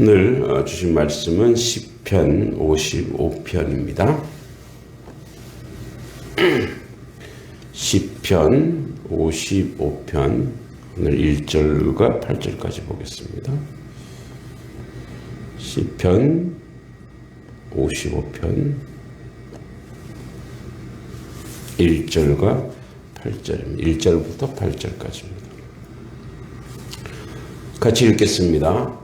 오늘 어, 주신 말씀은 시편 55편입니다. 시편 55편 오늘 1절과 8절까지 보겠습니다. 시편 55편 1절과 8절입니다. 1절부터 8절까지입니다. 같이 읽겠습니다.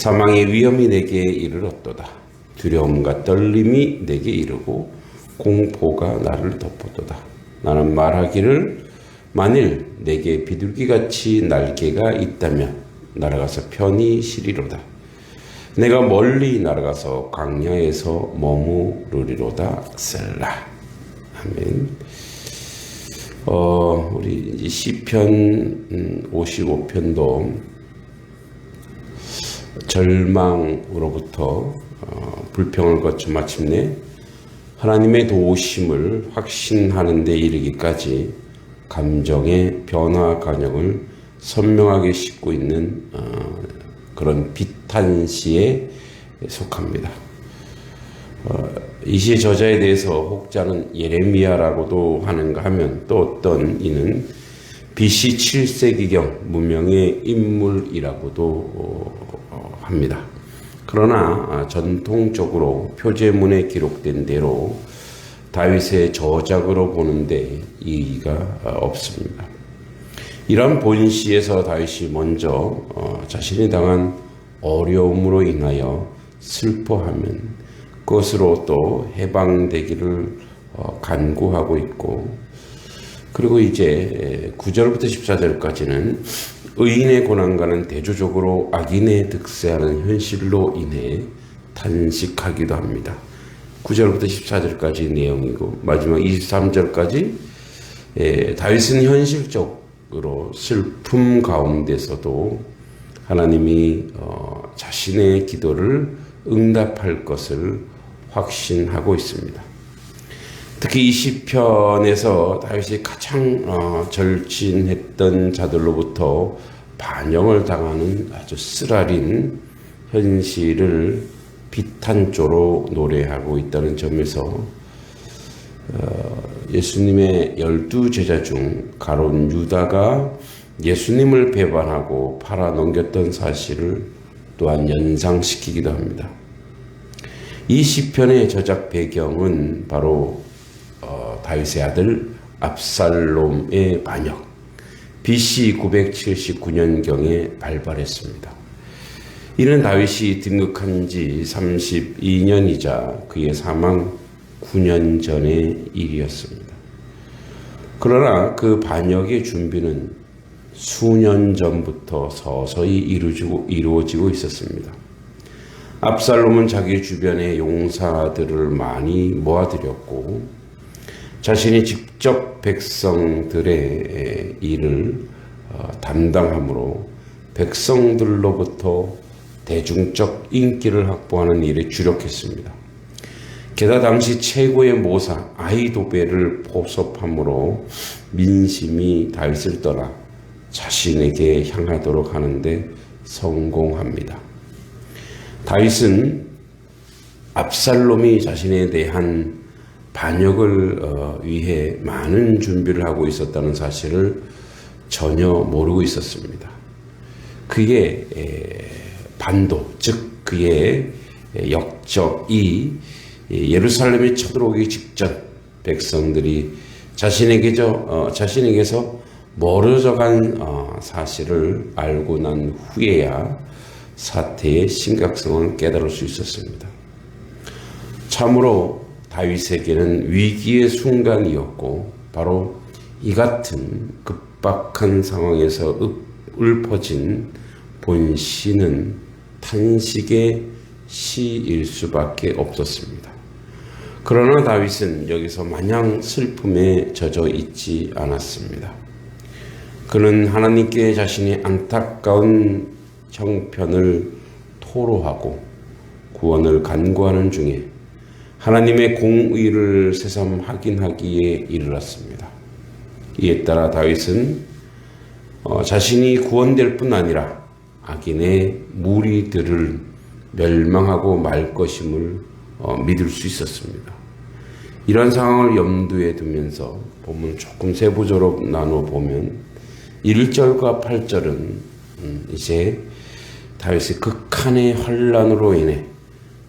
사망의 위험이 내게 이르렀도다. 두려움과 떨림이 내게 이르고 공포가 나를 덮었도다. 나는 말하기를 만일 내게 비둘기같이 날개가 있다면 날아가서 편히 쉬리로다. 내가 멀리 날아가서 광야에서 머무르리로다. 셀라. 아멘. 어, 우리 시편 55편도 절망으로부터 어, 불평을 거쳐 마침내 하나님의 도우심을 확신하는 데 이르기까지 감정의 변화 과정을 선명하게 싣고 있는 어, 그런 비탄시에 속합니다. 어, 이 시의 저자에 대해서 혹자는 예레미야라고도 하는가 하면 또 어떤 이는 BC 7세기경 문명의 인물이라고도 어, 합니다. 그러나 아, 전통적으로 표제문에 기록된 대로 다윗의 저작으로 보는데 이의가 없습니다. 이런 본시에서 다윗이 먼저 어, 자신이 당한 어려움으로 인하여 슬퍼하면 그것으로 또 해방되기를 어, 간구하고 있고 그리고 이제 9절부터 14절까지는 의인의 고난과는 대조적으로 악인의 득세하는 현실로 인해 탄식하기도 합니다. 9절부터 14절까지 내용이고 마지막 23절까지 예, 다윗은 현실적으로 슬픔 가운데서도 하나님이 어, 자신의 기도를 응답할 것을 확신하고 있습니다. 특히 이 시편에서 다윗이 가장 어, 절친했던 자들로부터 반영을 당하는 아주 쓰라린 현실을 비탄조로 노래하고 있다는 점에서 어, 예수님의 열두 제자 중 가론 유다가 예수님을 배반하고 팔아 넘겼던 사실을 또한 연상시키기도 합니다. 이 시편의 저작 배경은 바로 어, 다윗의 아들 압살롬의 반역 BC 979년경에 발발했습니다. 이는 다윗이 등극한 지 32년이자 그의 사망 9년 전의 일이었습니다. 그러나 그 반역의 준비는 수년 전부터 서서히 이루어지고, 이루어지고 있었습니다. 압살롬은 자기 주변의 용사들을 많이 모아들였고 자신이 직접 백성들의 일을 어, 담당하므로 백성들로부터 대중적 인기를 확보하는 일에 주력했습니다. 게다가 당시 최고의 모사 아이도베를 포섭함으로 민심이 다윗을 떠나 자신에게 향하도록 하는데 성공합니다. 다윗은 압살롬이 자신에 대한 반역을 어, 위해 많은 준비를 하고 있었다는 사실을 전혀 모르고 있었습니다. 그의 반도, 즉 그의 역적이 예루살렘에 쳐들어오기 직전 백성들이 자신에게저 어, 자신에게서 멀어져 간 어, 사실을 알고 난 후에야 사태의 심각성을 깨달을 수 있었습니다. 참으로 다윗에게는 위기의 순간이었고 바로 이 같은 급박한 상황에서 읊어진 본시는 탄식의 시일 수밖에 없었습니다. 그러나 다윗은 여기서 마냥 슬픔에 젖어 있지 않았습니다. 그는 하나님께 자신의 안타까운 형편을 토로하고 구원을 간구하는 중에 하나님의 공의를 새삼 확인하기에 이르렀습니다. 이에 따라 다윗은 어, 자신이 구원될 뿐 아니라 악인의 무리들을 멸망하고 말 것임을 어, 믿을 수 있었습니다. 이런 상황을 염두에 두면서 본문을 조금 세부적으로 나누어 보면 1절과 8절은 음, 이제 다윗의 극한의 환란으로 인해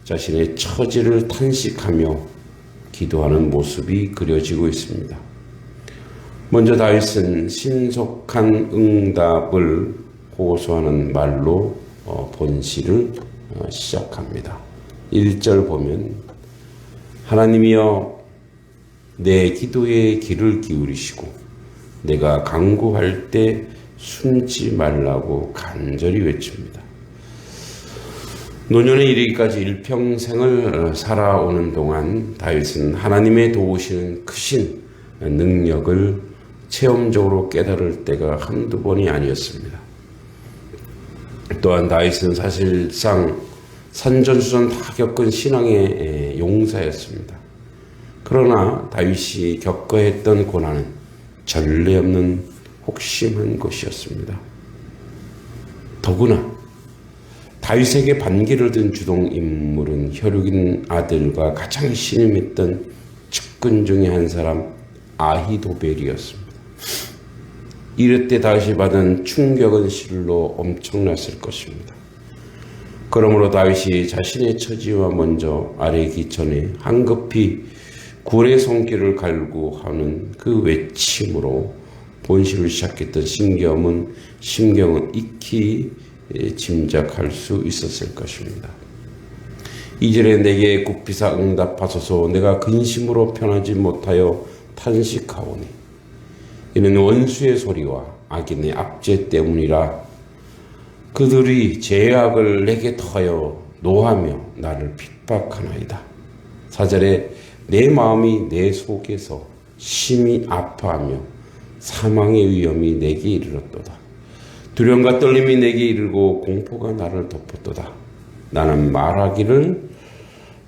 자신의 처지를 탄식하며 기도하는 모습이 그려지고 있습니다. 먼저 다윗은 신속한 응답을 호소하는 말로 어, 본시를 어, 시작합니다. 1절 보면 하나님이여 내 기도에 귀를 기울이시고 내가 강구할 때 숨지 말라고 간절히 외칩니다. 노년에 이르기까지 일평생을 살아오는 동안 다윗은 하나님의 도우시는 크신 능력을 체험적으로 깨달을 때가 한두 번이 아니었습니다. 또한 다윗은 사실상 산전수전 다 겪은 신앙의 용사였습니다. 그러나 다윗이 겪어야 했던 고난은 전례 없는 혹심한 것이었습니다. 더구나 다윗에게 반기를 든 주동 인물은 혈육인 아들과 가장 신임했던 측근 중의 한 사람 아히도벨이었습니다. 이럴 때 다윗이 받은 충격은 실로 엄청났을 것입니다. 그러므로 다윗이 자신의 처지와 먼저 아래기 전에 한급히 굴의 손길을 갈구하는 그 외침으로 본시를 시작했던 신경은 심경은 익히 짐작할 수 있었을 것입니다. 이절에 내게 국비사 응답하소서 내가 근심으로 편하지 못하여 탄식하오니 이는 원수의 소리와 악인의 압제 때문이라 그들이 죄악을 내게 더하여 노하며 나를 핍박하나이다. 사절에 내 마음이 내 속에서 심히 아파하며 사망의 위험이 내게 이르렀도다. 두려움과 떨림이 내게 이르고 공포가 나를 덮었도다. 나는 말하기를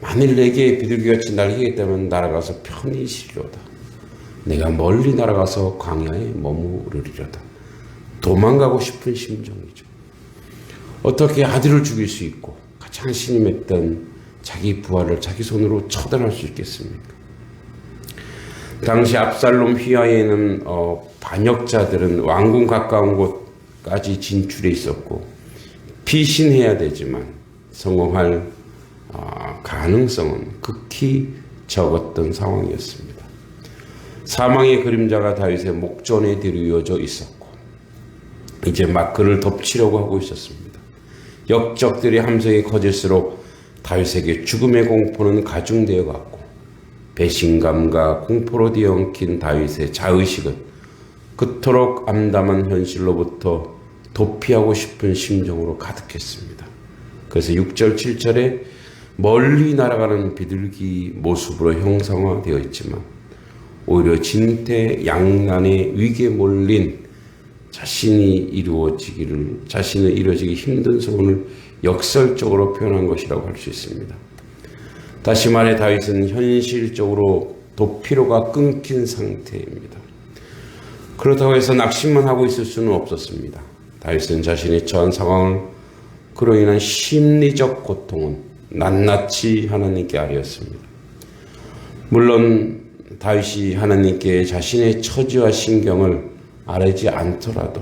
만일 내게 비둘기같이 날리겠다면 날아가서 편히 쉬리로다. 내가 멀리 날아가서 광야에 머무르리로다. 도망가고 싶은 심정이죠. 어떻게 아들을 죽일 수 있고 가장 신임했던 자기 부하를 자기 손으로 처단할 수 있겠습니까? 당시 압살롬 휘하에는 어, 반역자들은 왕궁 가까운 곳 까지 진출해 있었고 피신해야 되지만 성공할 어, 가능성은 극히 적었던 상황이었습니다. 사망의 그림자가 다윗의 목전에 드리워져 있었고 이제 막 그를 덮치려고 하고 있었습니다. 역적들의 함성이 커질수록 다윗에게 죽음의 공포는 가중되어 갔고 배신감과 공포로 뒤엉킨 다윗의 자의식은 그토록 암담한 현실로부터 도피하고 싶은 심정으로 가득했습니다. 그래서 6절, 7절에 멀리 날아가는 비둘기 모습으로 형상화되어 있지만 오히려 진퇴 양난의 위기에 몰린 자신이 이루어지기를 자신을 이루어지기 힘든 소원을 역설적으로 표현한 것이라고 할 수 있습니다. 다시 말해 다윗은 현실적으로 도피로가 끊긴 상태입니다. 그렇다고 해서 낙심만 하고 있을 수는 없었습니다. 다윗은 자신이 처한 상황을 그로 인한 심리적 고통은 낱낱이 하나님께 아뢰었습니다. 물론 다윗이 하나님께 자신의 처지와 신경을 아뢰지 않더라도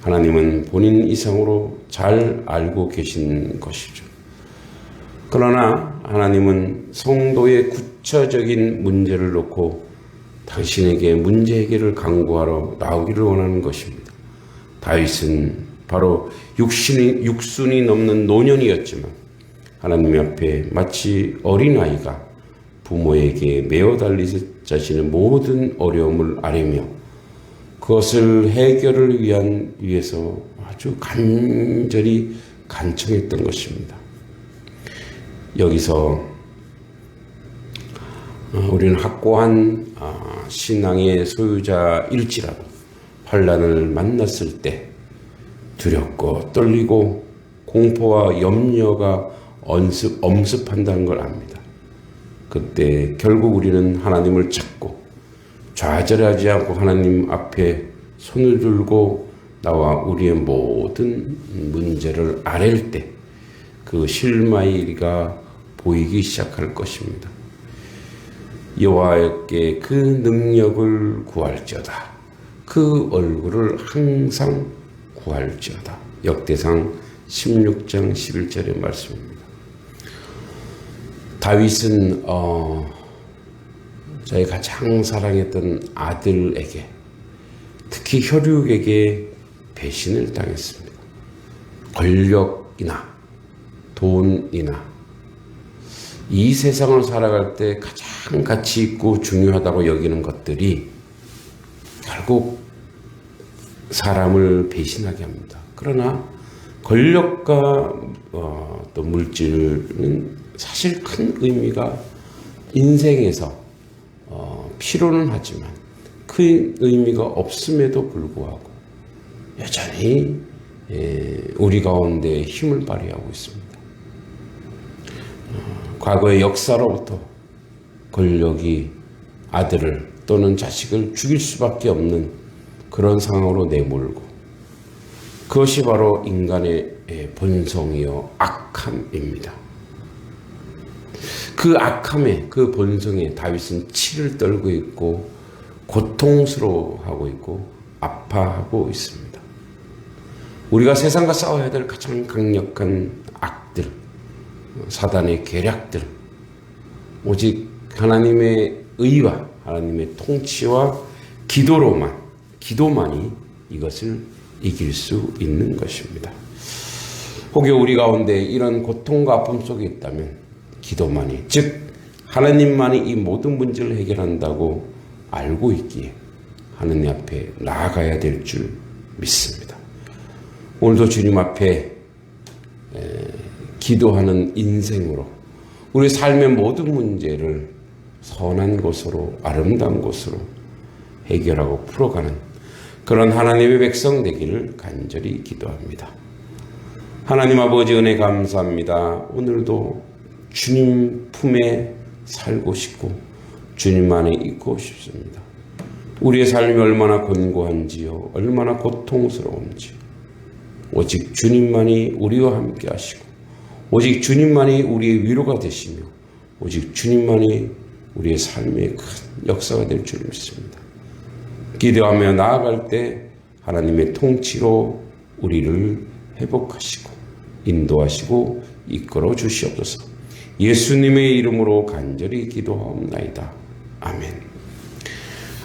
하나님은 본인 이상으로 잘 알고 계신 것이죠. 그러나 하나님은 성도의 구체적인 문제를 놓고 당신에게 문제 해결을 강구하러 나오기를 원하는 것입니다. 다윗은 바로 육신이, 육순이 넘는 노년이었지만 하나님 앞에 마치 어린아이가 부모에게 메어 달리듯 자신의 모든 어려움을 아뢰며 그것을 해결을 위한 위해서 아주 간절히 간청했던 것입니다. 여기서 어, 우리는 확고한 아, 신앙의 소유자일지라도 환란을 만났을 때 두렵고 떨리고 공포와 염려가 엄습, 엄습한다는 걸 압니다. 그때 결국 우리는 하나님을 찾고 좌절하지 않고 하나님 앞에 손을 들고 나와 우리의 모든 문제를 아랠 때 그 실마이가 보이기 시작할 것입니다. 여호와께 그 능력을 구할지어다. 그 얼굴을 항상 구할지어다. 역대상 16장 11절의 말씀입니다. 다윗은 어, 자기 가장 사랑했던 아들에게 특히 혈육에게 배신을 당했습니다. 권력이나 돈이나 이 세상을 살아갈 때 가장 가치 있고 중요하다고 여기는 것들이 결국 사람을 배신하게 합니다. 그러나 권력과 어, 또 물질은 사실 큰 의미가 인생에서 어, 필요는 하지만 큰 의미가 없음에도 불구하고 여전히 예, 우리 가운데 힘을 발휘하고 있습니다. 어, 과거의 역사로부터 권력이 아들을 또는 자식을 죽일 수밖에 없는 그런 상황으로 내몰고 그것이 바로 인간의 예, 본성이요 악함입니다. 그 악함에 그 본성에 다윗은 치를 떨고 있고 고통스러워하고 있고 아파하고 있습니다. 우리가 세상과 싸워야 될 가장 강력한 악들, 사단의 계략들, 오직 하나님의 의와 하나님의 통치와 기도로만, 기도만이 이것을 이길 수 있는 것입니다. 혹여 우리 가운데 이런 고통과 아픔 속에 있다면 기도만이, 즉, 하나님만이 이 모든 문제를 해결한다고 알고 있기에 하느님 앞에 나아가야 될 줄 믿습니다. 오늘도 주님 앞에 기도하는 인생으로 우리 삶의 모든 문제를 선한 곳으로 아름다운 곳으로 해결하고 풀어가는 그런 하나님의 백성 되기를 간절히 기도합니다. 하나님 아버지 은혜 감사합니다. 오늘도 주님 품에 살고 싶고 주님 안에 있고 싶습니다. 우리의 삶이 얼마나 곤고한지요, 얼마나 고통스러운지 오직 주님만이 우리와 함께 하시고 오직 주님만이 우리의 위로가 되시며 오직 주님만이 우리의 삶의 큰 역사가 될 줄 믿습니다. 기도하며 나아갈 때 하나님의 통치로 우리를 회복하시고 인도하시고 이끌어 주시옵소서. 예수님의 이름으로 간절히 기도하옵나이다. 아멘.